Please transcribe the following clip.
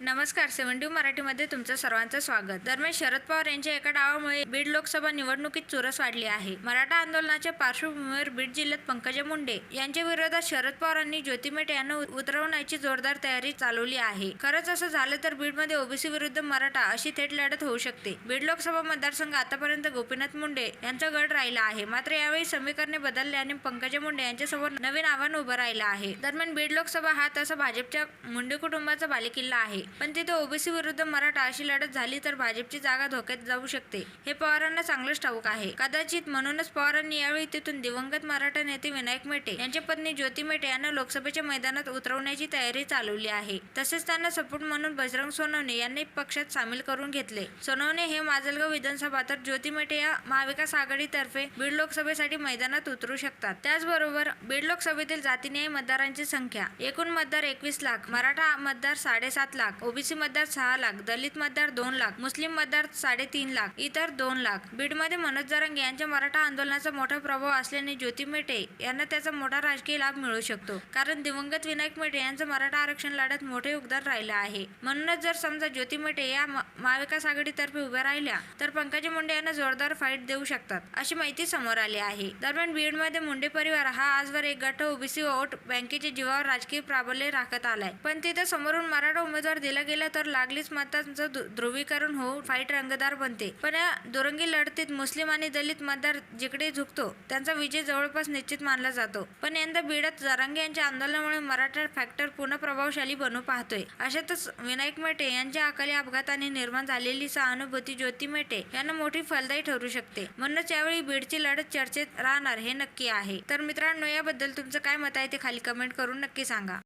नमस्कार सेव्हन्टी मराठीमध्ये तुमचं सर्वांचं स्वागत. दरम्यान शरद पवार यांच्या एका डावामुळे बीड लोकसभा निवडणुकीत चुरस वाढली आहे. मराठा आंदोलनाच्या पार्श्वभूमीवर बीड जिल्ह्यात पंकजा मुंडे यांच्या विरोधात शरद पवारांनी ज्योती यांना उतरवण्याची जोरदार तयारी चालवली आहे. खरंच असं झालं तर बीडमध्ये ओबीसी विरुद्ध मराठा अशी थेट लढत होऊ शकते. बीड लोकसभा मतदारसंघ आतापर्यंत गोपीनाथ मुंडे यांचा गड राहिला आहे. मात्र यावेळी समीकरणे बदलले आणि पंकजा मुंडे यांच्यासमोर नवीन आव्हान उभं राहिलं आहे. दरम्यान बीड लोकसभा हा तसा भाजपच्या मुंडे कुटुंबाचा बालेकिल्ला आहे. पण तिथे ओबीसी विरुद्ध मराठा अशी लढत झाली तर भाजपची जागा धोक्यात जाऊ शकते. हे पवारांना चांगलंच ठाऊक आहे. कदाचित म्हणूनच पवारांनी यावेळी तिथून दिवंगत मराठा नेते विनायक मेटे यांची पत्नी ज्योती मेटे यांना लोकसभेच्या मैदानात उतरवण्याची तयारी चालवली आहे. तसेच त्यांना सपोर्ट म्हणून बजरंग सोनवणे यांनी पक्षात सामील करून घेतले. सोनवणे हे माजलगाव विधानसभा तर ज्योती मेटे या महाविकास आघाडीतर्फे बीड लोकसभेसाठी मैदानात उतरू शकतात. त्याचबरोबर बीड लोकसभेतील जातीन्यायी मतदारांची संख्या एकूण मतदार एकवीस लाख मराठा मतदार साडेसात लाख ओबीसी मतदार सहा लाख दलित मतदार दोन लाख मुस्लिम मतदार साडेतीन लाख इतर दोन लाख. बीडमध्ये मनोज जरंगे यांच्या मराठा आंदोलनाचा मोठा प्रभाव असल्याने ज्योती मेटे यांना त्याचा मोठा राजकीय लाभ मिळू शकतो. कारण दिवंगत विनायक मेटे यांचं मराठा आरक्षण लढ्यात मोठे योगदान राहिलं आहे. म्हणूनच जर समजा ज्योती मेटे या म- महाविकास आघाडीतर्फे उभ्या राहिल्या तर पंकजा मुंडे यांना जोरदार फाईट देऊ शकतात अशी माहिती समोर आली आहे. दरम्यान बीडमध्ये मुंडे परिवार हा आजवर एक गट ओबीसी वोट बँकेच्या जीवावर राजकीय प्राबल्य राखत आलाय. पण तिथे समोरून मराठा उमेदवार दिला गेला तर लागलीच मतांचं ध्रुवीकरण होऊन फाईट रंगदार बनते. पण या दुरंगी लढतीत मुस्लिम आणि दलित मतदार जिकडे झुकतो त्यांचा विजय जवळपास निश्चित मानला जातो. पण यंदा बीडात जरांगे यांच्या आंदोलनामुळे मराठा फॅक्टर पुन्हा प्रभावशाली बनू पाहतोय. अशातच विनायक मेटे यांच्या अकाली अपघाताने निर्माण झालेली सहानुभूती ज्योती मेटे यांना मोठी फलदायी ठरू शकते. म्हणूनच यावेळी बीडची लढत चर्चेत राहणार हे नक्की आहे. तर मित्रांनो याबद्दल तुमचं काय मत आहे ते खाली कमेंट करून नक्की सांगा.